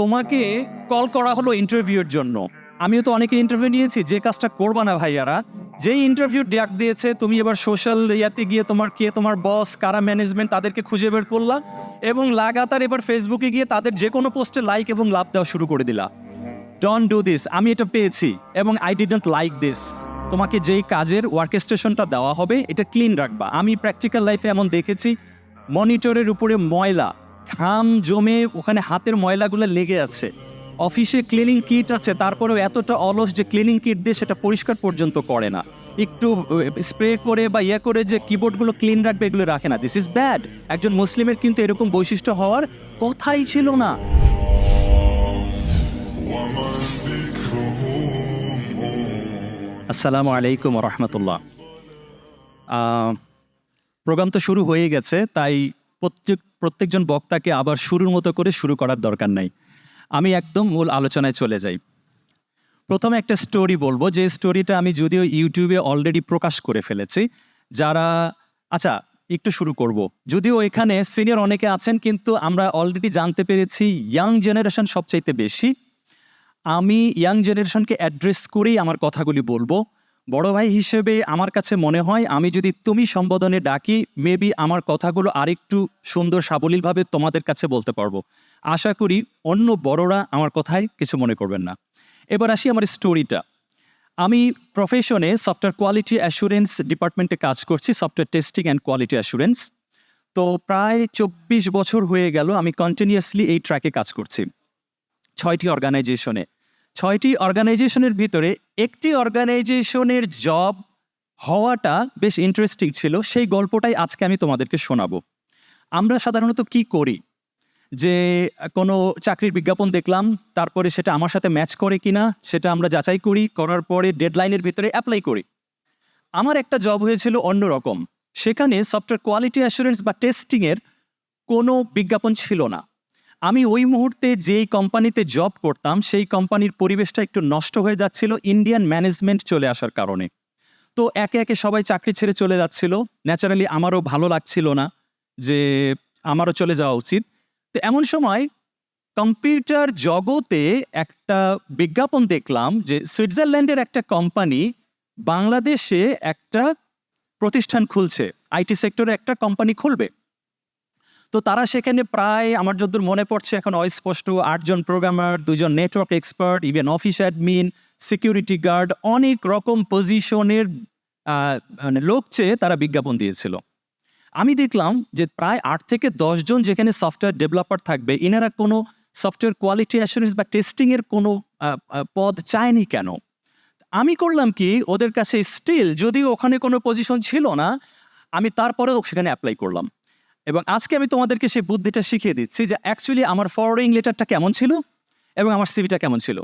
তোমাকে কল করা হলো ইন্টারভিউর জন্য। আমিও তো অনেকে ইন্টারভিউ নিয়েছি, যে কাজটা করবা না ভাইয়ারা, যেই ইন্টারভিউ ডাক দিয়েছে, তুমি এবার সোশ্যাল ইয়াতে গিয়ে তোমার কে তোমার বস কারা ম্যানেজমেন্ট তাদেরকে খুঁজে বের করলা এবং লাগাতার এবার ফেসবুকে গিয়ে তাদের যে কোনো পোস্টে লাইক এবং লাভ দেওয়া শুরু করে দিলা। ডন ডু দিস আমি এটা পেয়েছি এবং আই ডিডন্ট লাইক দিস তোমাকে যেই কাজের ওয়ার্কেস্টেশনটা দেওয়া হবে, এটা ক্লিন রাখবা। আমি প্র্যাকটিক্যাল লাইফে এমন দেখেছি মনিটরের উপরে ময়লা ঘাম জমে ওখানে হাতের ময়লাগুলো লেগে আছে। অফিসে ক্লিনিং কিট আছে, তারপরেও এতটা অলস যে ক্লিনিং কিট দিয়ে সেটা পরিষ্কার পর্যন্ত করে না। একটু স্প্রে করে বা ইয়ে করে যে কিবোর্ডগুলো ক্লিন রাখবে, এগুলো রাখে না। দিস ইজ ব্যাড একজন মুসলিমের কিন্তু এরকম বৈশিষ্ট্য হওয়ার কথাই ছিল না। আসসালামু আলাইকুম রহমতুল্লাহ। প্রোগ্রাম তো শুরু হয়ে গেছে, তাই প্রত্যেক প্রত্যেকজন বক্তাকে আবার শুরুর মতো করে শুরু করার দরকার নাই। আমি একদম মূল আলোচনায় চলে যাই। প্রথমে একটা স্টোরি বলব, যে স্টোরিটা আমি যদিও ইউটিউবে অলরেডি প্রকাশ করে ফেলেছি। যারা আচ্ছা একটু শুরু করব। যদিও এখানে সিনিয়র অনেকে আছেন, কিন্তু আমরা অলরেডি জানতে পেরেছি ইয়াং জেনারেশন সবচাইতে বেশি। আমি ইয়াং জেনারেশনকে অ্যাড্রেস করেই আমার কথাগুলি বলব। বড় ভাই হিসেবে আমার কাছে মনে হয় আমি যদি তুমি সম্বোধনে ডাকি মেবি আমার কথাগুলো আরেকটু সুন্দর সাবলীলভাবে তোমাদের কাছে বলতে পারব। আশা করি অন্য বড়রা আমার কথায় কিছু মনে করবেন না। এবার আসি আমার স্টোরিটা আমি প্রফেশনে সফটওয়্যার কোয়ালিটি অ্যাসুরেন্স ডিপার্টমেন্টে কাজ করছি software testing and quality assurance তো প্রায় চব্বিশ বছর হয়ে গেল আমি কন্টিনিউয়াসলি এই ট্র্যাকে কাজ করছি। ছয়টি অর্গানাইজেশনে ছয়টি অর্গানাইজেশনের ভিতরে একটি অর্গানাইজেশনের জব হওয়াটা বেশ ইন্টারেস্টিং ছিল। সেই গল্পটাই আজকে আমি তোমাদেরকে শোনাবো। আমরা সাধারণত কি করি? যে কোনো চাকরির বিজ্ঞাপন দেখলাম, তারপরে সেটা আমার সাথে ম্যাচ করে কিনা, সেটা আমরা যাচাই করি, করার পরে ডেডলাইনের ভিতরে অ্যাপ্লাই করি। আমার একটা জব হয়েছিল অন্যরকম। সেখানে সফটওয়্যার কোয়ালিটি অ্যাসুরেন্স বা টেস্টিংয়ের কোনো বিজ্ঞাপন ছিল না। আমি ওই মুহূর্তে যেই কোম্পানিতে জব করতাম, সেই কোম্পানির পরিবেশটা একটু নষ্ট হয়ে যাচ্ছিল ইন্ডিয়ান ম্যানেজমেন্ট চলে আসার কারণে। তো একে একে সবাই চাকরি ছেড়ে চলে যাচ্ছিল। ন্যাচারালি আমারও ভালো লাগছিল না যে আমারও চলে যাওয়া উচিত। তো এমন সময় কম্পিউটার জগতে একটা বিজ্ঞাপন দেখলাম যে সুইজারল্যান্ডের একটা কোম্পানি বাংলাদেশে একটা প্রতিষ্ঠান খুলছে। আইটি সেক্টরে একটা কোম্পানি খুলবে। তো তারা সেখানে প্রায়, আমার যদ্দূর মনে পড়ছে, এখন অস্পষ্ট আটজন প্রোগ্রামার দুজন network expert even office admin security guard অনেক রকম পজিশনের মানে লোক চেয়ে তারা বিজ্ঞাপন দিয়েছিল। আমি দেখলাম যে প্রায় আট থেকে জন যেখানে সফটওয়্যার ডেভেলপার থাকবে, এনারা কোনো সফটওয়্যার কোয়ালিটি অ্যাসুরেন্স বা টেস্টিংয়ের কোনো পদ চায়নি কেন? আমি করলাম কি, ওদের কাছে স্টিল যদিও ওখানে কোনো পজিশন ছিল না, আমি তারপরেও সেখানে অ্যাপ্লাই করলাম। এবং আজকে আমি তোমাদেরকে সেই বুদ্ধিটা শিখিয়ে দিচ্ছি যে অ্যাকচুয়ালি আমার ফরওয়ার্ডিং লেটারটা কেমন ছিল এবং আমার সিভিটা কেমন ছিল।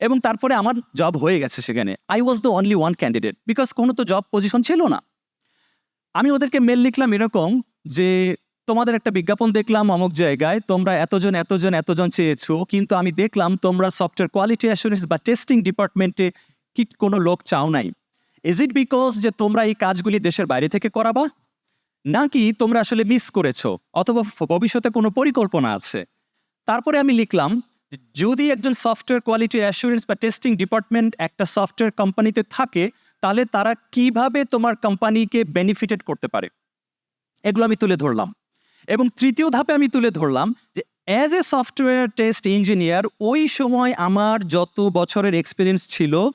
এবং তারপরে আমার জব হয়ে গেছে সেখানে। I was the only one candidate because কোনো তো জব পজিশন ছিল না। আমি ওদেরকে মেল লিখলাম এরকম যে, তোমাদের একটা বিজ্ঞাপন দেখলাম অমুক জায়গায়, তোমরা এতজন এতজন এতজন চেয়েছো, কিন্তু আমি দেখলাম তোমরা সফটওয়্যার কোয়ালিটি অ্যাসুরেন্স বা টেস্টিং ডিপার্টমেন্টে কি কোনো লোক চাও নাই। ইজ ইট বিকজ যে তোমরা এই কাজগুলি দেশের বাইরে থেকে করাবা? নাকি তোমরা আসলে মিস করেছ, অথবা ভবিষ্যতে কোনো পরিকল্পনা আছে? তারপরে আমি লিখলাম, যদি একজন সফটওয়্যার কোয়ালিটি অ্যাসুরেন্স বা টেস্টিং ডিপার্টমেন্ট একটা সফটওয়্যার কোম্পানিতে থাকে, তাহলে তারা কীভাবে তোমার কোম্পানিকে বেনিফিটেড করতে পারে? এগুলো আমি তুলে ধরলাম। এবং তৃতীয় ধাপে আমি তুলে ধরলাম যে as a software test engineer ওই সময় আমার যত বছরের এক্সপিরিয়েন্স ছিল,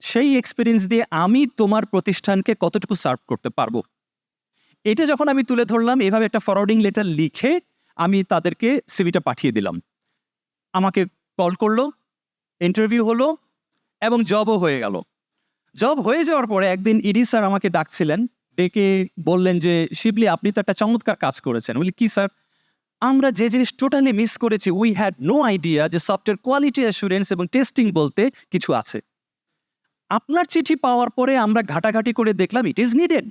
সেই এক্সপিরিয়েন্স দিয়ে আমি তোমার প্রতিষ্ঠানকে কতটুকু সার্ভ করতে পারব? এটা যখন আমি তুলে ধরলাম, এভাবে একটা ফরওয়ার্ডিং লেটার লিখে আমি তাদেরকে সিভিটা পাঠিয়ে দিলাম। আমাকে কল করল ইন্টারভিউ হলো এবং জবও হয়ে গেল। জব হয়ে যাওয়ার পরে একদিন ইডি স্যার আমাকে ডাকছিলেন, ডেকে বললেন যে, শিবলি, আপনি তো একটা চমৎকার কাজ করেছেন। বলি, কি স্যার আমরা যে জিনিস টোটালি মিস করেছি উই হ্যাড নো আইডিয়া যে সফটওয়্যার কোয়ালিটি অ্যাসুরেন্স এবং টেস্টিং বলতে কিছু আছে। আপনার চিঠি পাওয়ার পরে আমরা ঘাটাঘাটি করে দেখলাম ইট ইজ নিডেড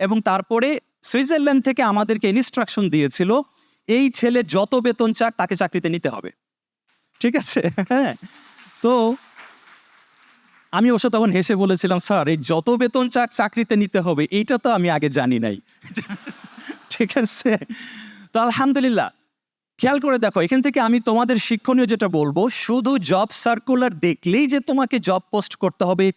এবং তারপরে সুইজারল্যান্ড থেকে আমাদেরকে ইনস্ট্রাকশন দিয়েছিল, এই ছেলে যত বেতন চাক তাকে চাকরিতে নিতে হবে। ঠিক আছে? হ্যাঁ। তো আমি ওসব তখন হেসে বলেছিলাম, স্যার, এই যত বেতন চাক চাকরিতে নিতে হবে, এইটা তো আমি আগে জানি নাই। ঠিক আছে? তো আলহামদুলিল্লাহ। খেয়াল করে দেখো, এখান থেকে আমি তোমাদের শিক্ষণীয় যেটা বলব, শুধু জব সার্কুলার দেখলেই যে তোমাকে জব পোস্ট করতে হবে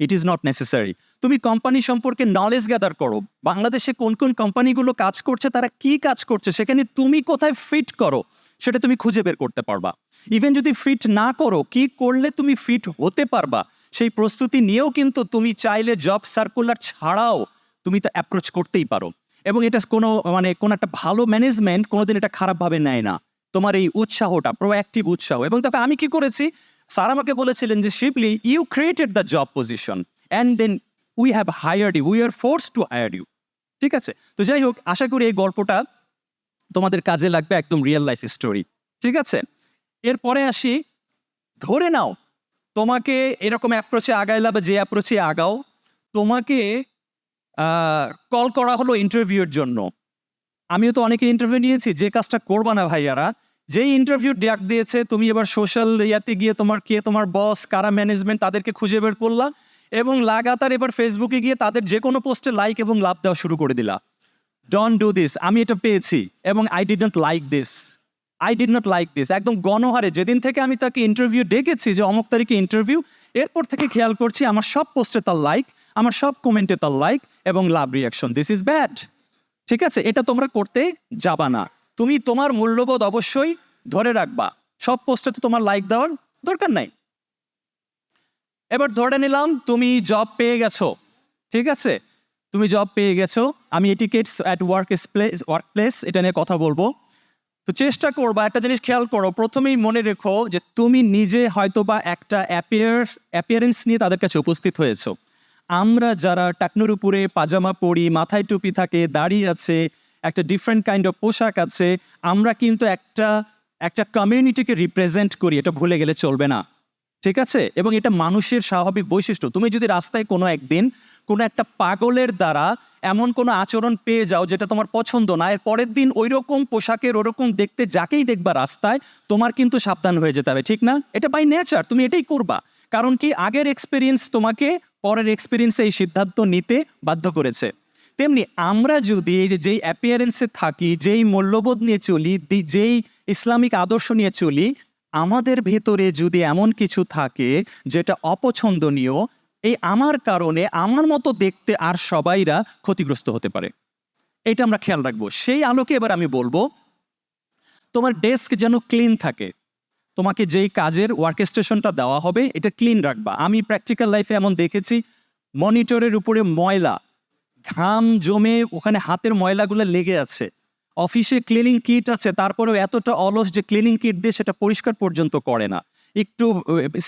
ইট ইজ নট নেসেসারি তুমি কোম্পানি সম্পর্কে নলেজ গ্যাদার করো। বাংলাদেশে কোন কোন কোম্পানিগুলো কাজ করছে, তারা কি কাজ করছে, সেখানে তুমি কোথায় ফিট করো, সেটা তুমি খুঁজে বের করতে পারবা। ইভেন যদি ফিট না করো, কি করলে তুমি ফিট হতে পারবা, সেই প্রস্তুতি নিয়েও কিন্তু তুমি চাইলে জব সার্কুলার ছাড়াও তুমি তো অ্যাপ্রোচ করতেই পারো। এবং এটা কোনো মানে কোনো একটা ভালো ম্যানেজমেন্ট কোনোদিন এটা খারাপভাবে নেয় না। তোমার এই উৎসাহটা প্রোঅ্যাক্টিভ উৎসাহ। এবং তবে আমি কি করেছি? স্যার আমাকে বলেছিলেন যে Shibli you created the job position and then we have hired you we are force to hire you ঠিক আছে? তো যাই হোক, আশা করি এই গল্পটা তোমাদের কাজে লাগবে একদম রিয়েল লাইফ স্টোরি ঠিক আছে? এরপরে আসি, ধরে নাও, তোমাকে এরকম অ্যাপ্রোচে আগাইলা বা যে অ্যাপ্রোচে আগাও, তোমাকে কল করা হলো ইন্টারভিউর জন্য। আমিও তো অনেকের ইন্টারভিউ নিয়েছি, যে কাজটা করবা না ভাইয়ারা, যেই ইন্টারভিউ ডাক দিয়েছে, তুমি এবার সোশ্যাল ইয়াতে গিয়ে তোমার কে তোমার বস কারা ম্যানেজমেন্ট তাদেরকে খুঁজে বের করলা এবং লাগাতার এবার ফেসবুকে গিয়ে তাদের যে কোনো পোস্টে লাইক এবং লাভ দেওয়া শুরু করে দিলা। ডন ডু দিস আমি এটা পেয়েছি এবং I did not like this I did not like this একদম গণহারে। যেদিন থেকে আমি তাকে ইন্টারভিউ ডেকেছি যে অমুক তারিখে ইন্টারভিউ এরপর থেকে খেয়াল করছি আমার সব পোস্টে তার লাইক আমার সব কমেন্টে তার লাইক এবং love reaction this is bad ঠিক আছে? এটা তোমরা করতে যাবা না। তুমি তোমার মূল্যবোধ অবশ্যই ধরে রাখবা। সব পোস্টে তো তোমার লাইক দেওয়ার দরকার নাই। এবার ধরে নিলাম তুমি জব পেয়ে গেছো, ঠিক আছে? তুমি জব পেয়ে গেছো, আমি etiquettes at work place work place এটা নিয়ে কথা বলব। তো চেষ্টা করবা, একটা জিনিস খেয়াল করো, প্রথমেই মনে রেখো যে তুমি নিজে হয়তো বা একটা অ্যাপিয়ার্স অ্যাপিয়ারেন্স নিয়ে তাদের কাছে উপস্থিত হয়েছো। আমরা যারা টাকনুর উপরে পাজামা পরি, মাথায় টুপি থাকে, দাড়ি আছে, একটা ডিফারেন্ট কাইন্ড অফ পোশাক আছে, আমরা কিন্তু একটা একটা কমিউনিটিকে রিপ্রেজেন্ট করি, এটা ভুলে গেলে চলবে না। ঠিক আছে? এবং এটা মানুষের স্বাভাবিক বৈশিষ্ট্য। তুমি যদি রাস্তায় কোনো একদিন কোনো একটা পাগলের দ্বারা এমন কোনো আচরণ পেয়ে যাও যেটা তোমার পছন্দ না, এর পরের দিন ওই রকম পোশাকের ওরকম দেখতে যাকেই দেখবা রাস্তায়, তোমার কিন্তু সাবধান হয়ে যেতে হবে, ঠিক না? এটা বাই নেচার তুমি এটাই করবা। কারণ কি? আগের এক্সপিরিয়েন্স তোমাকে পরের এক্সপিরিয়েন্সে এই সিদ্ধান্ত নিতে বাধ্য করেছে। তেমনি আমরা যদি এই যেই অ্যাপিয়ারেন্সে থাকি, যেই মূল্যবোধ নিয়ে চলি যেই ইসলামিক আদর্শ নিয়ে চলি আমাদের ভেতরে যদি এমন কিছু থাকে যেটা অপছন্দনীয়, এই আমার কারণে আমার মতো দেখতে আর সবাইরা ক্ষতিগ্রস্ত হতে পারে। এটা আমরা খেয়াল রাখব। সেই আলোকে এবার আমি বলব, তোমার ডেস্ক যেন ক্লিন থাকে। তোমাকে যেই কাজের ওয়ার্ক স্টেশনটা দেওয়া হবে, এটা ক্লিন রাখবা। আমি প্র্যাকটিক্যাল লাইফে এমন দেখেছি, মনিটরের উপরে ময়লা, ঘাম জমে ওখানে হাতের ময়লাগুলো লেগে আছে। অফিসে ক্লিনিং কিট আছে, তারপরেও এতটা অলস যে ক্লিনিং কিট দিয়ে সেটা পরিষ্কার পর্যন্ত করে না। একটু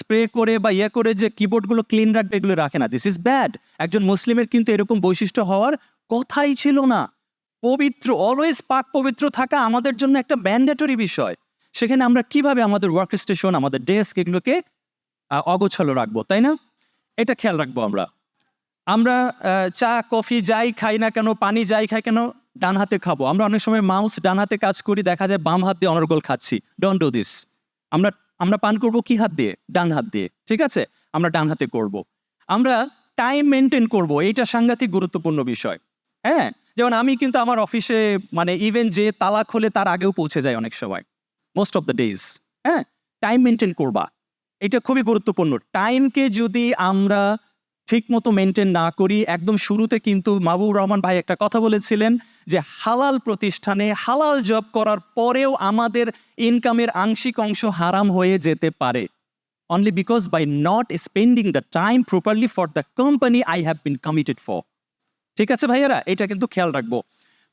স্প্রে করে বা ইয়ে করে যে কিবোর্ডগুলো ক্লিন রাখবে, এগুলো রাখে না। দিস ইজ ব্যাড একজন মুসলিমের কিন্তু এরকম বৈশিষ্ট্য হওয়ার কথাই ছিল না। পবিত্র অলওয়েজ পাক পবিত্র থাকা আমাদের জন্য একটা ম্যান্ডেটরি বিষয়। সেখানে আমরা কীভাবে আমাদের ওয়ার্ক স্টেশন আমাদের ডেস্ক এগুলোকে অগোছালো রাখব, তাই না? এটা খেয়াল রাখব আমরা। আমরা চা, কফি যাই, খাই না কেন, পানি যাই, খাই কেন ডান হাতে খাব। আমরা অনেক সময় মাউস ডান হাতে কাজ করি, দেখা যায় বাম হাত দিয়ে অনর্গল খাচ্ছি। ডোন্ট ডু দিস আমরা আমরা পান করব কি হাত দিয়ে? ডান হাত দিয়ে। ঠিক আছে? আমরা ডান হাতে করব। আমরা টাইম মেনটেন করব। এইটা সাংঘাতিক গুরুত্বপূর্ণ বিষয়। হ্যাঁ? যেমন আমি কিন্তু আমার অফিসে মানে ইভেন যে তালা খোলে তার আগেও পৌঁছে যায় অনেক সময়। মোস্ট অফ দ্য ডেজ হ্যাঁ? টাইম মেনটেন করবা। এটা খুবই গুরুত্বপূর্ণ। টাইমকে যদি আমরা ঠিক মতো মেনটেন না করি। একদম শুরুতে কিন্তু মাহবুব রহমান ভাই একটা কথা বলেছিলেন যে, হালাল প্রতিষ্ঠানে হালাল জব করার পরেও আমাদের ইনকামের আংশিক অংশ হারাম হয়ে যেতে পারে। Only because by not spending the time properly for the company I have been committed for ঠিক আছে ভাইয়ারা? এটা কিন্তু খেয়াল রাখব।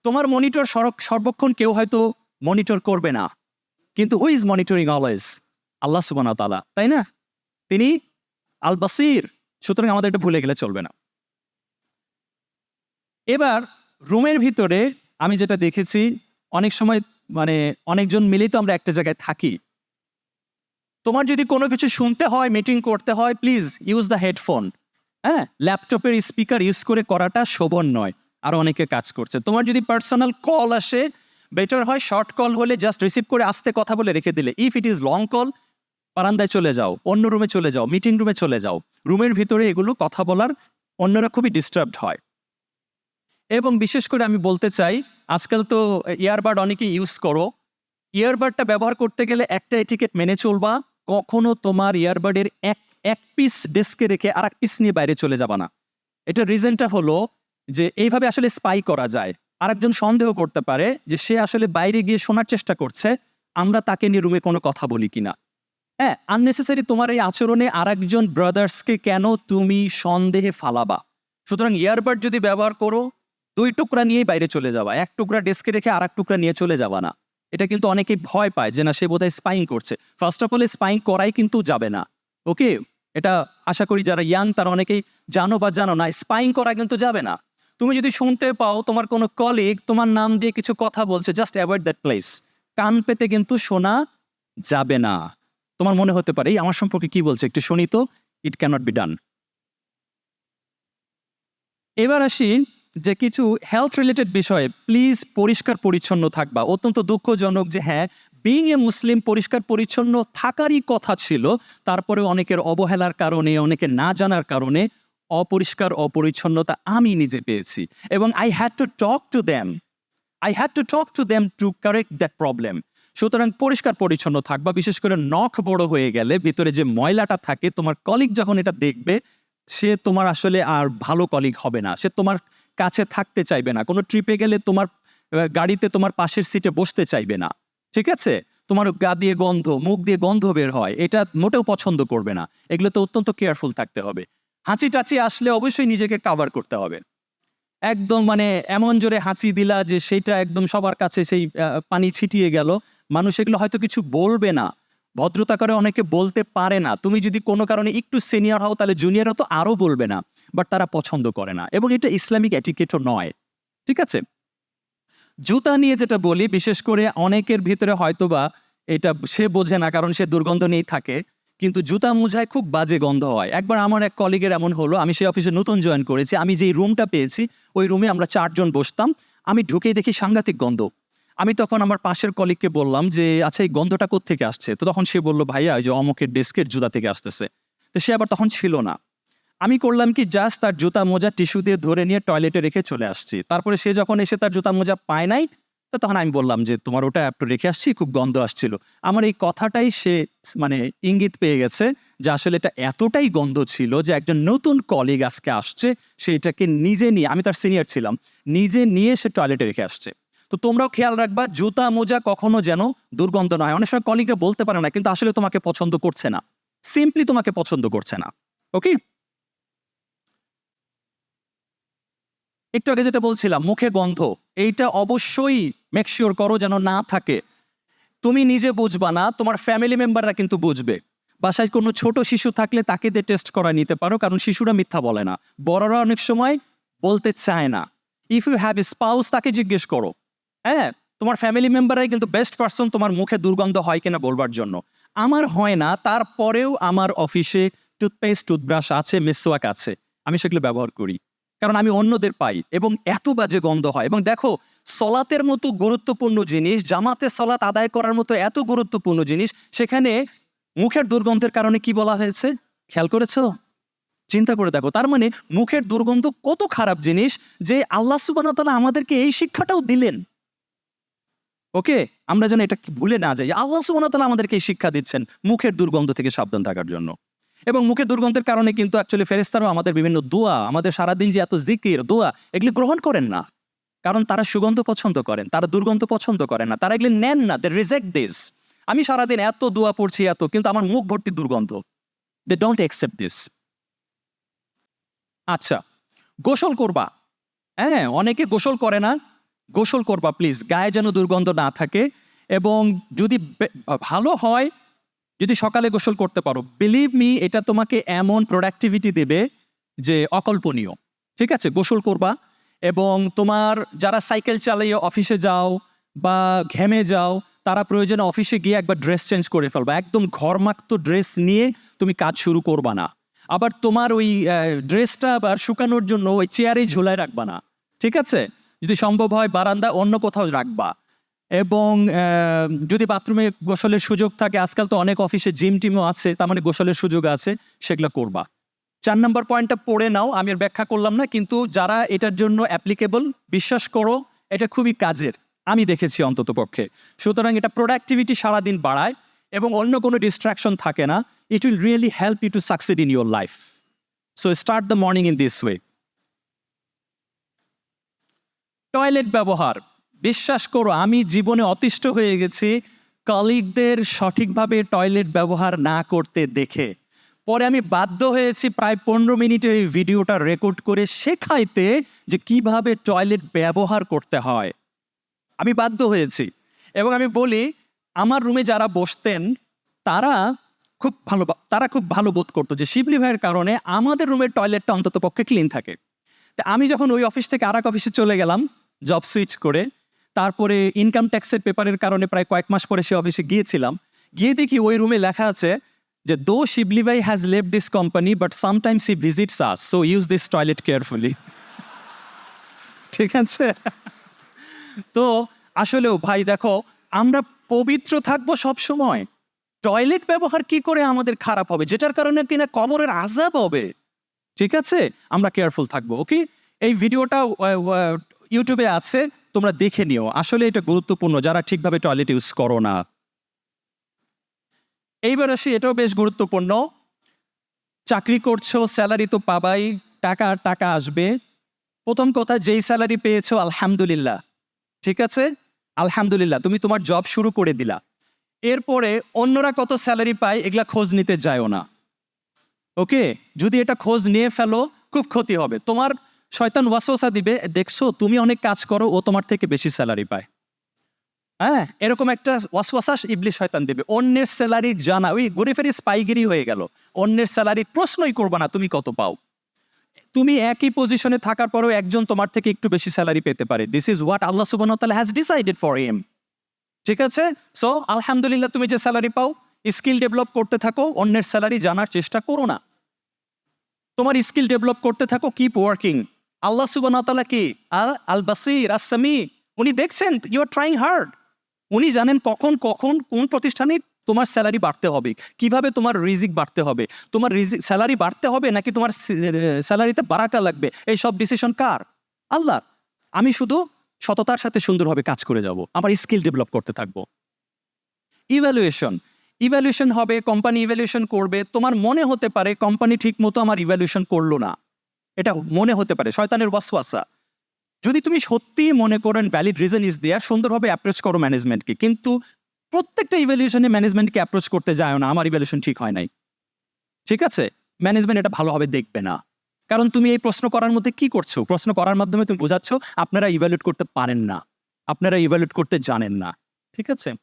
তোমার মনিটর সর্বক্ষণ কেউ হয়তো মনিটর করবে না। কিন্তু হু ইজ মনিটরিং অলওয়েজ আল্লাহ সুবানা তাই না? তিনি আল বাসির সুতরাং আমাদের এটা ভুলে গেলে চলবে না। এবার রুমের ভিতরে আমি যেটা দেখেছি, অনেক সময় মানে অনেকজন মিলেই তো আমরা একটা জায়গায় থাকি। তোমার যদি কোনো কিছু শুনতে হয় মিটিং করতে হয় প্লিজ ইউজ দ্য হেডফোন হ্যাঁ? ল্যাপটপের স্পিকার ইউজ করে করাটা শোভন নয়, আর অনেকে কাজ করছে। তোমার যদি পার্সোনাল কল আসে বেটার হয় শর্ট কল হলে জাস্ট রিসিভ করে আস্তে কথা বলে রেখে দিলে। If it is long call বারান্দায় চলে যাও, অন্য রুমে চলে যাও মিটিং রুমে চলে যাও। রুমের ভিতরে এগুলো কথা বলার অন্যরা খুবই ডিস্টার্বড হয়। এবং বিশেষ করে আমি বলতে চাই, আজকাল তো ইয়ারবাড অনেকে ইউজ করো। ইয়ারবাডটা ব্যবহার করতে গেলে একটা এটিকেট মেনে চলবা, কখনো তোমার ইয়ারবাডের এক এক পিস ডেস্কে রেখে আর এক পিস নিয়ে বাইরে চলে যাবা না। এটা রিজনটা হলো যে এইভাবে আসলে স্পাই করা যায়। আরেকজন সন্দেহ করতে পারে যে সে আসলে বাইরে গিয়ে শোনার চেষ্টা করছে, আমরা তাকে নিয়ে রুমে কোনো কথা বলি কিনা। হ্যাঁ আননেসেসারি তোমার এই আচরণে আরেকজন ব্রাদার্সকে কেন তুমি সন্দেহে ফালাবা? সুতরাং ইয়ারবাড যদি ব্যবহার করো, দুই টুকরা নিয়েই বাইরে চলে যাওয়া এক টুকরা ডেস্কে রেখে আর এক টুকরা নিয়ে চলে যাওয়া না। এটা কিন্তু অনেকেই ভয় পায় যে না, সে বোধহয় স্পাইং করছে। ফার্স্ট অফ অল স্পাইং করাই কিন্তু যাবে না। ওকে? এটা আশা করি যারা ইয়াং তারা অনেকেই জানো বা জানো না স্পাইং করা কিন্তু যাবে না। তুমি যদি শুনতে পাও তোমার কোনো কলিগ তোমার নাম দিয়ে কিছু কথা বলছে জাস্ট অ্যাভয়েড দ্যাট প্লেস কান পেতে কিন্তু শোনা যাবে না। তোমার মনে হতে পারে আমার সম্পর্কে কি বলছে? একটু শুনি তো ইট ক্যানট বি ডান এবার আসি যে কিছু হেলথ রিলেটেড বিষয়ে। প্লিজ পরিষ্কার পরিচ্ছন্ন থাকবা। অত্যন্ত দুঃখজনক যে হ্যাঁ বিং এ মুসলিম পরিষ্কার পরিচ্ছন্ন থাকারই কথা ছিল। তারপরে অনেকের অবহেলার কারণে, অনেকের না জানার কারণে অপরিষ্কার, অপরিচ্ছন্নতা আমি নিজে পেয়েছি। এবং I had to talk to them I had to talk to them to correct that problem সুতরাং পরিষ্কার পরিচ্ছন্ন থাকবা বিশেষ করে নখ বড় হয়ে গেলে ভিতরে যে ময়লাটা থাকে, তোমার কলিগ যখন এটা দেখবে, সে তোমার আসলে আর ভালো কলিগ হবে না। সে তোমার কাছে থাকতে চাইবে না। কোনো ট্রিপে গেলে তোমার গাড়িতে তোমার পাশের সিটে বসতে চাইবে না। ঠিক আছে? তোমার গা দিয়ে গন্ধ, মুখ দিয়ে গন্ধ বের হয়, এটা মোটেও পছন্দ করবে না। এগুলো তো অত্যন্ত কেয়ারফুল থাকতে হবে। হাঁচি টাচি আসলে অবশ্যই নিজেকে কাভার করতে হবে। একদম মানে এমন জোরে হাঁচি দিলা যে সেইটা একদম সবার কাছে সেই পানি ছিটিয়ে গেল। মানুষ এগুলো হয়তো কিছু বলবে না। ভদ্রতা করে অনেকে বলতে পারে না। তুমি যদি কোনো কারণে একটু সিনিয়র হও, তাহলে জুনিয়র তো আরও বলবে না বাট তারা পছন্দ করে না। এবং এটা ইসলামিক অ্যাটিকেটও নয়। ঠিক আছে? জুতা নিয়ে যেটা বলি, বিশেষ করে অনেকের ভিতরে হয়তোবা এটা সে বোঝে না, কারণ সে দুর্গন্ধ নিয়েই থাকে। কিন্তু জুতা মোজায় খুব বাজে গন্ধ হয়। একবার আমার এক কলিগের এমন হলো, আমি সেই অফিসে নতুন জয়েন করেছি, আমি যেই রুমটা পেয়েছি, ওই রুমে আমরা চারজন বসতাম, আমি ঢুকেই দেখি সাংঘাতিক গন্ধ। আমি তখন আমার পাশের কলিগকে বললাম যে আচ্ছা এই গন্ধটা থেকে আসছে? তো তখন সে বলল, ভাইয়া, ওই যে অমকের ডেস্কের জুতা থেকে আসতেছে। তো সে আবার তখন ছিল না। আমি করলাম কি, জাস্ট তার জুতা মোজা টিস্যু দিয়ে ধরে নিয়ে টয়লেটে রেখে চলে আসছি। তারপরে সে যখন এসে তার জুতা মোজা পায় নাই তো তখন আমি বললাম যে, তোমার ওটা একটু রেখে আসছি, খুব গন্ধ আসছিল। আমার এই কথাটাই সে মানে ইঙ্গিত পেয়ে গেছে যে, আসলে এটা এতটাই গন্ধ ছিল যে, একজন নতুন কলিগ আজকে আসছে, সে এটাকে নিজে নিয়ে, আমি তার সিনিয়র ছিলাম, নিজে নিয়ে সে টয়লেটে রেখে আসছে। তো তোমরাও খেয়াল রাখবা, জুতা মোজা কখনো যেন দুর্গন্ধ নয়। অনেক সময় কলিগরা বলতে পারে না, কিন্তু আসলে তোমাকে পছন্দ করছে না। সিম্পলি তোমাকে পছন্দ করছে না। ওকে একটু আগে যেটা বলছিলাম, মুখে গন্ধ, এইটা অবশ্যই মেকশিওর করো যেন না থাকে। তুমি নিজে বুঝবা না, তোমার ফ্যামিলি মেম্বাররা কিন্তু বুঝবে। বাসায় কোনো ছোট শিশু থাকলে তাকে দিয়ে টেস্ট করা নিতে পারো, কারণ শিশুরা মিথ্যা বলে না। বড়রা অনেক সময় বলতে চায় না। ইফ ইউ হ্যাভ স্পাউস তাকে জিজ্ঞেস করো। হ্যাঁ তোমার ফ্যামিলি মেম্বাররাই কিন্তু বেস্ট পার্সন তোমার মুখে দুর্গন্ধ হয় কিনা বলবার জন্য। আমার হয় না, তারপরেও আমার অফিসে টুথপেস্ট টুথব্রাশ আছে মেসোয়াক আছে। আমি সেগুলো ব্যবহার করি। কারণ আমি অন্যদের পাই এবং এত বাজে গন্ধ হয়। এবং দেখো, সলাতের মতো গুরুত্বপূর্ণ জিনিস, জামাতে সলাত আদায় করার মতো এত গুরুত্বপূর্ণ জিনিস, সেখানে মুখের দুর্গন্ধের কারণে কি বলা হয়েছে? খেয়াল করেছ? চিন্তা করে দেখো, তার মানে মুখের দুর্গন্ধ কত খারাপ জিনিস যে আল্লাহ সুবাহ আমাদেরকে এই শিক্ষাটাও দিলেন। ওকে? আমরা যেন এটা ভুলে না যাই। আল্লাহ সুবাহ আমাদেরকে এই শিক্ষা দিচ্ছেন মুখের দুর্গন্ধ থেকে সাবধান থাকার জন্য। এবং মুখে দুর্গন্ধের কারণে কিন্তু অ্যাকচুয়ালি ফেরেস্তারাও আমাদের বিভিন্ন দোয়া, আমাদের সারাদিন যে এত জিকির দোয়া, এগুলি গ্রহণ করেন না। কারণ তারা সুগন্ধ পছন্দ করেন, তারা দুর্গন্ধ পছন্দ করেন না, তারা এগুলি নেন না দে রিজেক্ট দিস আমি সারাদিন এত দোয়া পড়ছি, এত, কিন্তু আমার মুখ ভর্তি দুর্গন্ধ। দে ডোন্ট অ্যাকসেপ্ট দিস আচ্ছা গোসল করবা। হ্যাঁ অনেকে গোসল করে না। গোসল করবা প্লিজ গায়ে যেন দুর্গন্ধ না থাকে। এবং যদি ভালো হয় যদি সকালে গোসল করতে পারো বিলিভ মি এটা তোমাকে এমন প্রোডাক্টিভিটি দেবে যে অকল্পনীয়। ঠিক আছে? গোসল করবা এবং তোমার যারা সাইকেল চালিয়ে অফিসে যাও বা ঘেমে যাও, তারা প্রয়োজনে অফিসে গিয়ে একবার ড্রেস চেঞ্জ করে ফেলবা। একদম ঘরমাক্ত ড্রেস নিয়ে তুমি কাজ শুরু করবা না। আবার তোমার ওই ড্রেসটা আবার শুকানোর জন্য ওই চেয়ারেই ঝোলায় রাখবা না। ঠিক আছে? যদি সম্ভব হয় বারান্দা অন্য কোথাও রাখবা। এবং যদি বাথরুমে গোসলের সুযোগ থাকে, আজকাল তো অনেক অফিসে জিম টিমও আছে, তার মানে গোসলের সুযোগ আছে, সেগুলো করবা। চার নম্বর পয়েন্টটা পড়ে নাও, আমি আর ব্যাখ্যা করলাম না, কিন্তু যারা এটার জন্য অ্যাপ্লিকেবল বিশ্বাস করো, এটা খুবই কাজের, আমি দেখেছি অন্তত পক্ষে। সুতরাং এটা প্রোডাক্টিভিটি সারাদিন বাড়ায় এবং অন্য কোনো ডিস্ট্রাকশন থাকে না it will really help you to succeed in your life so start the morning in this way toilet ব্যবহার। বিশ্বাস করো, আমি জীবনে অতিষ্ঠ হয়ে গেছি। কলিগদের সঠিকভাবে টয়লেট ব্যবহার না করতে দেখে। পরে আমি বাধ্য হয়েছি প্রায় পনেরো মিনিটের এই ভিডিওটা রেকর্ড করে শেখাইতে যে কীভাবে টয়লেট ব্যবহার করতে হয়। আমি বাধ্য হয়েছি এবং আমি বলি, আমার রুমে যারা বসতেন, তারা খুব ভালো তারা খুব ভালো বোধ করতো যে শিবলি ভাইয়ের কারণে আমাদের রুমের টয়লেটটা অন্তত পক্ষে ক্লিন থাকে। তা আমি যখন ওই অফিস থেকে আর অফিসে চলে গেলাম, জব সুইচ করে তারপরে ইনকাম ট্যাক্সের পেপারের কারণে প্রায় কয়েক মাস পরে সে অফিসে গিয়েছিলাম। গিয়ে দেখি ওই রুমে লেখা আছে যে দো শিবলি ভাই has leave this company but sometimes he visits us so use this toilet carefully ঠিক আছে? তো আসলেও ভাই দেখো, আমরা পবিত্র থাকব সব সময় টয়লেট ব্যবহার কি করে আমাদের খারাপ হবে? যেটার কারণে কিনা কবরের আজাব হবে? ঠিক আছে? আমরা কেয়ারফুল থাকব ওকে এই ভিডিওটা ইউটিউবে আছে। তোমরা দেখে নিও। আসলে এটা গুরুত্বপূর্ণ, যারা ঠিকভাবে টয়লেট ইউজ করো না। এইবার আসি, এটাও বেশ গুরুত্বপূর্ণ। চাকরি করছ স্যালারি তো পাবাই, টাকা টাকা আসবে। প্রথম কথা, যেই স্যালারি পেয়েছ, আলহামদুলিল্লাহ। ঠিক আছে? আলহামদুলিল্লাহ, তুমি তোমার জব শুরু করে দিলা। এরপরে অন্যরা কত স্যালারি পায়, এগুলা খোঁজ নিতে যায়ও না। ওকে যদি এটা খোঁজ নিয়ে ফেলো, খুব ক্ষতি হবে। তোমার শয়তান ওয়াসওয়াসা দিবে, দেখছ, তুমি অনেক কাজ করো, ও তোমার থেকে বেশি স্যালারি পায়। হ্যাঁ এরকম একটা ওয়াসওয়াসাস ইবলি শয়তান দেবে। অন্যের স্যালারি জানা, ওই ঘুরে ফেরি স্পাইগিরি হয়ে গেল। অন্যের স্যালারি প্রশ্নই করবে না, তুমি কত পাও। তুমি একই পজিশনে থাকার পরেও একজন তোমার থেকে একটু বেশি স্যালারি পেতে পারে। দিস ইজ হোয়াট আল্লাহ সুবান হ্যাজ ডিসাইডেড ফর এম ঠিক আছে? সো আলহামদুলিল্লাহ, তুমি যে স্যালারি পাও স্কিল ডেভেলপ করতে থাকো, অন্যের স্যালারি জানার চেষ্টা করো না। তোমার স্কিল ডেভেলপ করতে থাকো কিপ ওয়ার্কিং আল্লাহ সুবান কি? আল আল বাসির আসামি উনি দেখছেন ইউ আর ট্রাইং হার্ড উনি জানেন কখন কখন, কোন প্রতিষ্ঠানে তোমার স্যালারি বাড়তে হবে, কীভাবে তোমার রিজিক বাড়তে হবে। তোমার রিজিক স্যালারি বাড়তে হবে নাকি তোমার স্যালারিতে বাড়াকা লাগবে? এই সব ডিসিশন কার? আল্লাহ আমি শুধু সততার সাথে সুন্দরভাবে কাজ করে যাব, আমার স্কিল ডেভেলপ করতে থাকব। ইভ্যালুয়েশন ইভ্যালুয়েশন হবে কোম্পানি ইভ্যালুয়েশন করবে, তোমার মনে হতে পারে কোম্পানি ঠিক মতো আমার ইভ্যালুয়েশন করল না। এটা মনে হতে পারে, শয়তানের ওয়াসওয়াসা। যদি তুমি সত্যি মনে করেন ভ্যালিড রিজন ইজ দেয়া সুন্দরভাবে অ্যাপ্রোচ করো ম্যানেজমেন্টকে কিন্তু প্রত্যেকটা ইভ্যালুয়েশনে ম্যানেজমেন্টকে অ্যাপ্রোচ করতে যায় না, আমার ইভ্যালুয়েশন ঠিক হয় নাই। ঠিক আছে? ম্যানেজমেন্ট এটা ভালোভাবে দেখবে না। কারণ তুমি এই প্রশ্ন করার মধ্যে কি করছ? প্রশ্ন করার মাধ্যমে তুমি বোঝাচ্ছ, আপনারা ইভ্যালুয়েট করতে পারেন না। আপনারা ইভ্যালুয়েট করতে জানেন না। ঠিক আছে?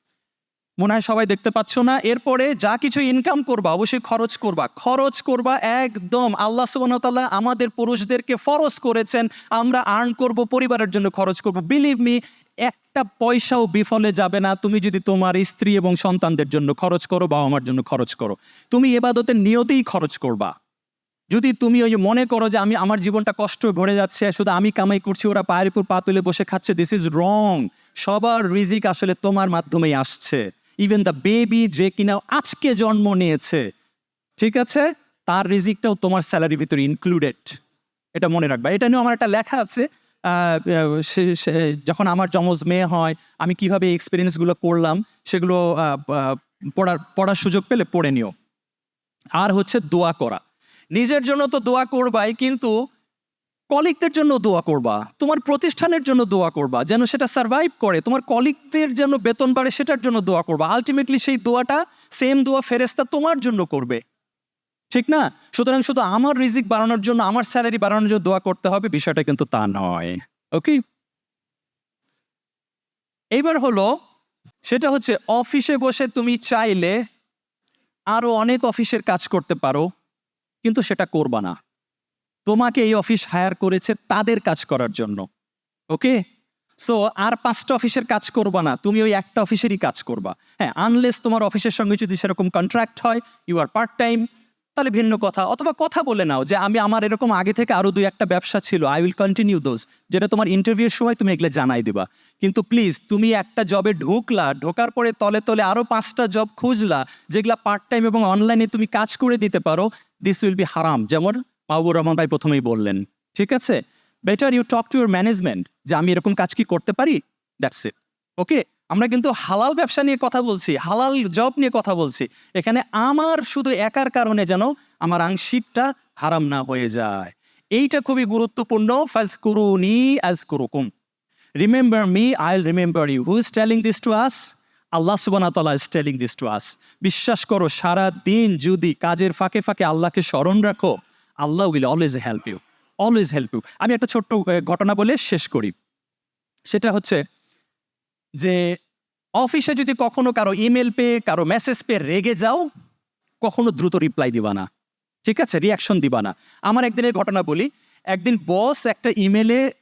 মনে হয় সবাই দেখতে পাচ্ছ না। এরপরে যা কিছু ইনকাম করবা, অবশ্যই খরচ করবা। খরচ করবা একদম। আল্লাহ সুবাহতাল্লাহ আমাদের পুরুষদেরকে ফরজ করেছেন। আমরা আর্ন করব, পরিবারের জন্য খরচ করব। বিলিভ মি একটা পয়সাও বিফলে যাবে না। তুমি যদি তোমার স্ত্রী এবং সন্তানদের জন্য খরচ করো বাবা মার জন্য খরচ করো। তুমি এবাদতের নিয়তেই খরচ করবা। যদি তুমি ওই মনে করো যে আমি, আমার জীবনটা কষ্ট ভরে যাচ্ছে, শুধু আমি কামাই করছি, ওরা পায়ের উপর পা তুলে বসে খাচ্ছে দিস ইজ রং সবার রিজিক আসলে তোমার মাধ্যমেই আসছে। ইভেন দ্য বেবি যে কিনা আজকে জন্ম নিয়েছে। ঠিক আছে? তার রিজিকটাও তোমার স্যালারির ভিতরে ইনক্লুডেড এটা মনে রাখবা। এটা নিয়েও আমার একটা লেখা আছে। যখন আমার যমজ মেয়ে হয়, আমি কীভাবে এক্সপিরিয়েন্সগুলো করলাম, সেগুলো পড়ার পড়ার সুযোগ পেলে পড়ে নিও। আর হচ্ছে দোয়া করা। নিজের জন্য তো দোয়া করবাই, কিন্তু কলিগদের জন্য দোয়া করবা, তোমার প্রতিষ্ঠানের জন্য দোয়া করবা, যেন সেটা সার্ভাইভ করে, তোমার কলিগদের যেন বেতন বাড়ে সেটার জন্য দোয়া করবা। আলটিমেটলি সেই দোয়াটা সেম দোয়া ফেরেস্তা তোমার জন্য করবে। ঠিক না? সুতরাং শুধু আমার রিজিক বাড়ানোর জন্য, আমার স্যালারি বাড়ানোর জন্য দোয়া করতে হবে, বিষয়টা কিন্তু তা নয়। ওকে এইবার হলো, সেটা হচ্ছে অফিসে বসে তুমি চাইলে আরও অনেক অফিসের কাজ করতে পারো, কিন্তু সেটা করবা না। তোমাকে এই অফিস হায়ার করেছে তাদের কাজ করার জন্য, ওকে? সো আর পাঁচটা অফিসের কাজ করবা না, তুমি ওই একটা অফিসেরই কাজ করবা। হ্যাঁ আনলেস তোমার অফিসের সঙ্গে যদি সেরকম কন্ট্রাক্ট হয় ইউ আর পার্ট টাইম তাহলে ভিন্ন কথা। অথবা কথা বলে নাও যে আমি, আমার এরকম আগে থেকে আরও দুই একটা ব্যবসা ছিল আই উইল কন্টিনিউ দোজ যেটা তোমার ইন্টারভিউর সময় তুমি এগুলো জানাই দিবা। কিন্তু প্লিজ তুমি একটা জবে ঢুকলা, ঢোকার পরে তলে তলে আরও পাঁচটা জব খুঁজলা, যেগুলা পার্ট টাইম এবং অনলাইনে তুমি কাজ করে দিতে পারো দিস উইল বি হারাম যেমন মাহবুর রহমান ভাই প্রথমেই বললেন, ঠিক আছে better you talk to your management যে আমি এরকম কাজ কি করতে পারি? দ্যাটস ইট ওকে আমরা কিন্তু হালাল ব্যবসা নিয়ে কথা বলছি, হালাল জব নিয়ে কথা বলছি। এখানে আমার শুধু একার কারণে যেন আমার আংশিকটা হারাম না হয়ে যায়। এইটা খুবই গুরুত্বপূর্ণ ফাজ কুরুনি অ্যাজ কুরুকুম remember me I remember you who is telling this to us আল্লাহ সুবানা তালা is telling this to us বিশ্বাস করো সারা দিন যদি কাজের ফাঁকে ফাঁকে আল্লাহকে স্মরণ রাখো আল্লাহ will always help you always help you আমি একটা ছোট্ট ঘটনা বলে শেষ করি। সেটা হচ্ছে যে, অফিসে যদি কখনো কারও ইমেল পেয়ে, কারও মেসেজ পেয়ে রেগে যাও, কখনো দ্রুত রিপ্লাই দিবা না। ঠিক আছে? রিয়াকশন দিবা না। আমার একদিনের ঘটনা বলি। একদিন বস একটা ইমেলে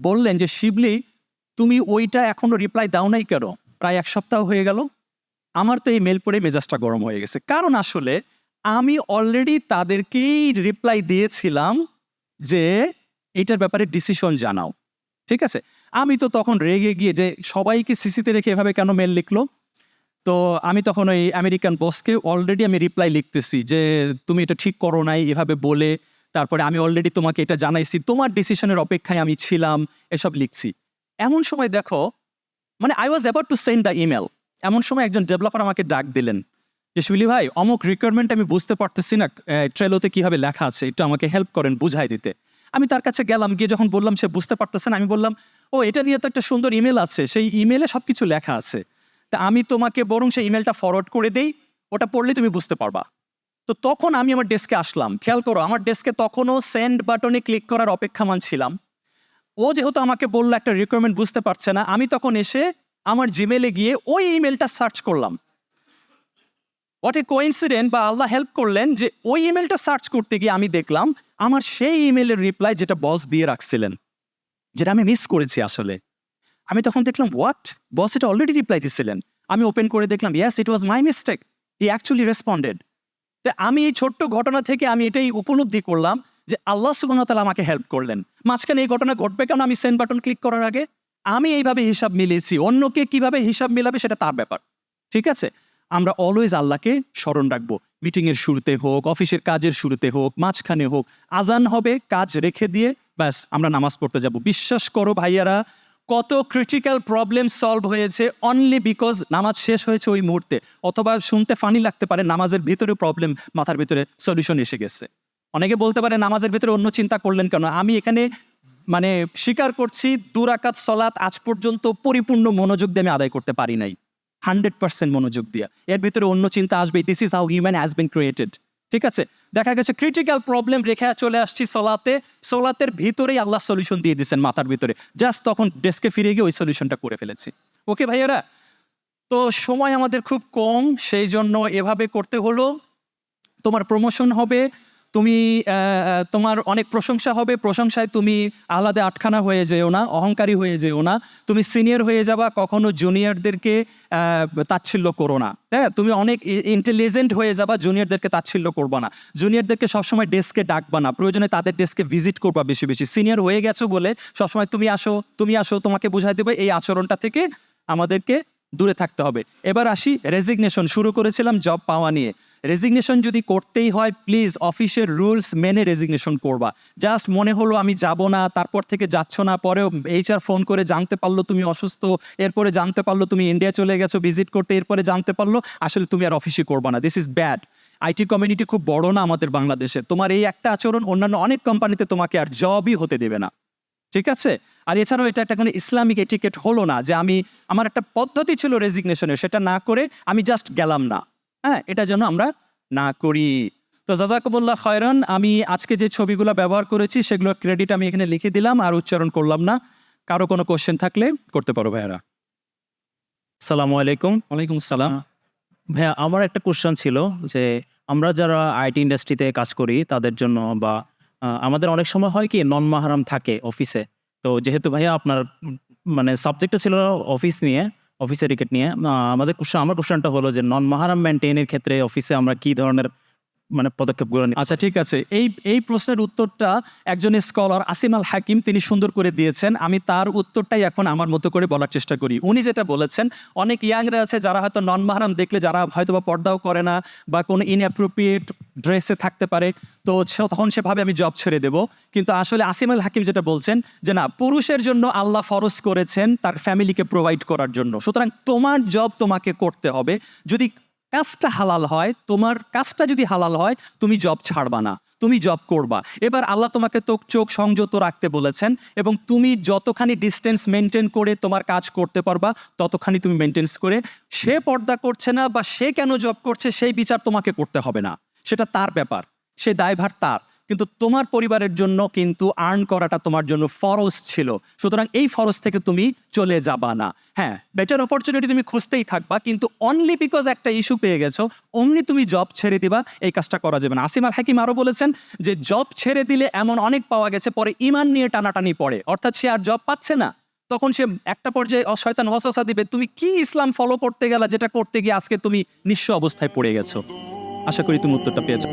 বললেন যে, শিবলি, তুমি ওইটা এখনও রিপ্লাই দাও নাই কেন? প্রায় এক সপ্তাহ হয়ে গেল। আমার তো এই মেল পড়ে মেজাজটা গরম হয়ে গেছে। কারণ আসলে আমি অলরেডি তাদেরকেই রিপ্লাই দিয়েছিলাম যে এটার ব্যাপারে ডিসিশন জানাও। ঠিক আছে? আমি তো তখন রেগে গিয়ে যে সবাইকে সিসিতে রেখে এভাবে কেন মেল লিখলো? তো আমি তখন ওই আমেরিকান বসকে অলরেডি আমি রিপ্লাই লিখতেছি যে তুমি এটা ঠিক করো নাই, এভাবে বলে, তারপরে আমি অলরেডি তোমাকে এটা জানাইছি, তোমার ডিসিশনের অপেক্ষায় আমি ছিলাম, এসব লিখছি। এমন সময় দেখো মানে I was about to send the email এমন সময় একজন ডেভেলপার আমাকে ডাক দিলেন। যে শুলি ভাই, অমুক রিকোয়ারমেন্ট আমি বুঝতে পারতেছি না ট্রেলোতে কীভাবে লেখা আছে, একটু আমাকে হেল্প করেন বুঝাই দিতে। আমি তার কাছে গেলাম, গিয়ে যখন বললাম সে বুঝতে পারতেছে না, আমি বললাম, ও, এটা নিয়ে তো একটা সুন্দর ইমেল আছে, সেই ইমেলে সব কিছু লেখা আছে। তা আমি তোমাকে বরং সেই ইমেলটা ফরওয়ার্ড করে দেই, ওটা পড়লে তুমি বুঝতে পারবা। তো তখন আমি আমার ডেস্কে আসলাম। খেয়াল করো, আমার ডেস্কে তখনও সেন্ড বাটনে ক্লিক করার অপেক্ষামান ছিলাম। ও যেহেতু আমাকে বলল, একটা রিকোয়ারমেন্ট বুঝতে পারছে না, আমি তখন এসে আমার জিমেলে গিয়ে ওই ইমেলটা সার্চ করলাম। হোয়াট এ কোইন্সিডেন্ট বা আল্লাহ হেল্প করলেন যে ওই ইমেলটা সার্চ করতে গিয়ে আমি দেখলাম, আমার সেই ইমেলের রিপ্লাই যেটা বস দিয়ে রাখছিলেন, যেটা আমি মিস করেছি আসলে। আমি তখন দেখলাম হোয়াট বস এটা অলরেডি রিপ্লাই দিছিলেন। আমি ওপেন করে দেখলাম yes it was my mistake he actually responded তো আমি এই ছোট্ট ঘটনা থেকে আমি এটাই উপলব্ধি করলাম যে আল্লাহ সুবাহতালা আমাকে হেল্প করলেন। মাঝখানে এই ঘটনা ঘটবে কেন আমি সেন্ড বাটন ক্লিক করার আগে? আমি এইভাবে হিসাব মিলিয়েছি, অন্যকে কীভাবে হিসাব মিলাবে সেটা তার ব্যাপার। ঠিক আছে? আমরা অলওয়েজ আল্লাহকে স্মরণ রাখব। মিটিংয়ের শুরুতে হোক, অফিসের কাজের শুরুতে হোক, মাঝখানে হোক, আজান হবে, কাজ রেখে দিয়ে ব্যাস, আমরা নামাজ পড়তে যাব। বিশ্বাস করো ভাইয়ারা, কত ক্রিটিক্যাল প্রবলেম সলভ হয়েছে অনলি বিকজ নামাজ শেষ হয়েছে ওই মুহূর্তে। অথবা শুনতে ফানি লাগতে পারে, নামাজের ভিতরে প্রবলেম মাথার ভিতরে সলিউশন এসে গেছে। অনেকে বলতে পারে, নামাজের ভিতরে অন্য চিন্তা করলেন কেন? আমি এখানে মানে স্বীকার করছি, দুরাকাত সলাৎ আজ পর্যন্ত পরিপূর্ণ মনোযোগ দিয়ে আমি আদায় করতে পারি নাই। হান্ড্রেড পার্সেন্ট মনোযোগ দিয়ে। এর ভিতরে অন্য চিন্তা আসবে this is how human has been created ঠিক আছে? দেখা গেছে ক্রিটিক্যাল প্রবলেম রেখে চলে আসছি সোলাতে। সোলাতের ভিতরেই আল্লাহ সলিউশন দিয়ে দিচ্ছেন মাথার ভিতরে। জাস্ট তখন ডেস্কে ফিরে গিয়ে ওই সলিউশনটা করে ফেলেছি। ওকে ভাইয়ারা? তো সময় আমাদের খুব কম, সেই জন্য এভাবে করতে হলো। তোমার প্রমোশন হবে। তুমি তোমার অনেক প্রশংসা হবে। প্রশংসায় তুমি আলাদা আটখানা হয়ে যেও না, অহংকারী হয়ে যেও না। তুমি সিনিয়র হয়ে যাবা, কখনো জুনিয়রদেরকে তাচ্ছিল্য করো না। হ্যাঁ তুমি অনেক ইন্টেলিজেন্ট হয়ে যাবা জুনিয়রদেরকে তাচ্ছিল্য করবা না। জুনিয়রদেরকে সবসময় ডেস্কে ডাকবা না। প্রয়োজনে তাদের ডেস্কে ভিজিট করবা বেশি বেশি। সিনিয়র হয়ে গেছো বলে সবসময় তুমি আসো তুমি আসো, তোমাকে বুঝাই দেবে, এই আচরণটা থেকে আমাদেরকে দূরে থাকতে হবে। এবার আসি রেজিগনেশন শুরু করেছিলাম জব পাওয়া নিয়ে। রেজিগনেশন যদি করতেই হয় প্লিজ অফিসের রুলস মেনে রেজিগনেশন করবা। জাস্ট মনে হলো আমি যাব না, তারপর থেকে যাচ্ছ না, পরেও এইচআর ফোন করে জানতে পারল তুমি অসুস্থ, এরপরে জানতে পারল তুমি ইন্ডিয়া চলে গেছো ভিজিট করতে, এরপরে জানতে পারল, আসলে তুমি আর অফিসে করবা না। This is bad IT community খুব বড় না আমাদের বাংলাদেশে। তোমার এই একটা আচরণ অন্যান্য অনেক কোম্পানিতে তোমাকে আর জবই হতে দেবে না। ঠিক আছে? আর এছাড়াও এটা একটা কোনো ইসলামিক এটিকেট হলো না যে আমি আমার একটা পদ্ধতি ছিল রেজিগনেশনের সেটা না করে আমি জাস্ট গেলাম না। হ্যাঁ এটা যেন আমরা না করি। তো জাজাকুমুল্লাহ খয়রান আমি আজকে যে ছবিগুলো ব্যবহার করেছি সেগুলোর ক্রেডিট আমি এখানে লিখে দিলাম আর উচ্চারণ করলাম না। কারও কোনো কোশ্চেন থাকলে করতে পারো ভাইয়ারা। সালামু আলাইকুম। ওয়ালাইকুম সালাম। ভাইয়া আমার একটা কোশ্চেন ছিল যে আমরা যারা আইটি ইন্ডাস্ট্রিতে কাজ করি তাদের জন্য বা আমাদের অনেক সময় হয় কি নন মাহারাম থাকে অফিসে তো যেহেতু ভাইয়া আপনার মানে সাবজেক্টটা ছিল অফিস নিয়ে অফিসের রিকেট নিয়ে আমাদের কোশ্চেন আমার কোশ্চেনটা হলো যে নন মাহারাম মেনটেনের ক্ষেত্রে অফিসে আমরা কি ধরনের মানে পদক্ষেপগুলো নিই আচ্ছা ঠিক আছে। এই এই প্রশ্নের উত্তরটা একজন স্কলার আসিম আল হাকিম, তিনি সুন্দর করে দিয়েছেন। আমি তার উত্তরটাই এখন আমার মতো করে বলার চেষ্টা করি। উনি যেটা বলেছেন, অনেক ইয়াংরা আছে যারা হয়তো নন মাহারাম দেখলে যারা হয়তো বা পর্দাও করে না বা কোনো ইনঅ্যাপ্রোপ্রিয়েট ড্রেসে থাকতে পারে, তো তখন সে ভাবে আমি জব ছেড়ে দেব। কিন্তু আসলে আসিম আল হাকিম যেটা বলছেন যে, না, পুরুষের জন্য আল্লাহ ফরজ করেছেন তার ফ্যামিলিকে প্রোভাইড করার জন্য। সুতরাং তোমার জব তোমাকে করতে হবে। যদি কাজটা হালাল হয়, তোমার কাজটা যদি হালাল হয়, তুমি জব ছাড়বা না, তুমি জব করবা। এবার আল্লাহ তোমাকে তো চোখ সংযত রাখতে বলেছেন এবং তুমি যতখানি ডিস্টেন্স মেনটেন করে তোমার কাজ করতে পারবা, ততখানি তুমি মেনটেন্স করে সে পর্দা করছে না বা সে কেন জব করছে, সেই বিচার তোমাকে করতে হবে না। সেটা তার ব্যাপার, সে দায়ভার তার। কিন্তু তোমার পরিবারের জন্য কিন্তু আর্ন করাটা তোমার জন্য ফরজ ছিল। সুতরাং এই ফরজ থেকে তুমি চলে যাবা না। হ্যাঁ বেটার অপরচুনিটি তুমি খুঁজতেই থাকবা, কিন্তু অনলি বিকজ একটা ইস্যু পেয়ে গেছো, অমনি তুমি জব ছেড়ে দিবা, এই কাজটা করা যাবে না। আসিম হাকিম আরও বলেছেন যে জব ছেড়ে দিলে এমন অনেক পাওয়া গেছে, পরে ইমান নিয়ে টানাটানি পড়ে। অর্থাৎ সে আর জব পাচ্ছে না। তখন সে একটা পর্যায়ে অশয়তান হসসা দিবে, তুমি কি ইসলাম ফলো করতে গেলা, যেটা করতে গিয়ে আজকে তুমি নিঃস্ব অবস্থায় পড়ে গেছো? আশা করি তুমি উত্তরটা পেয়েছ